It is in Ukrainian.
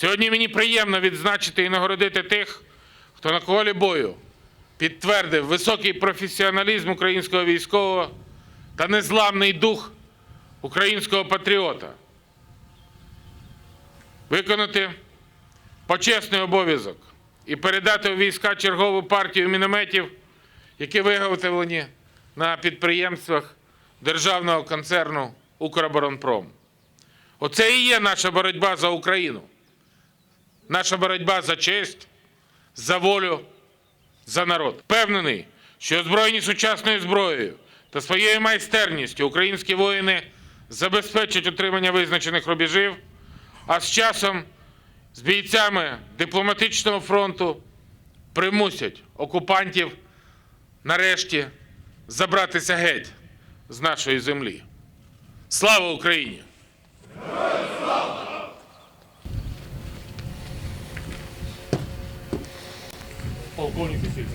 Сьогодні мені приємно відзначити і нагородити тих, хто на колі бою підтвердив високий професіоналізм українського військового та незламний дух українського патріота. Виконати почесний обов'язок і передати у війська чергову партію мінометів, які виготовлені на підприємствах державного концерну Укроборонпром. Оце і є наша боротьба за Україну, наша боротьба за честь, за волю, за народ. Впевнений, що озброєні сучасною зброєю та своєю майстерністю українські воїни забезпечать утримання визначених рубежів, а з часом з бійцями дипломатичного фронту примусять окупантів нарешті забратися геть з нашої землі. Слава Україні! Полковник Васильевич.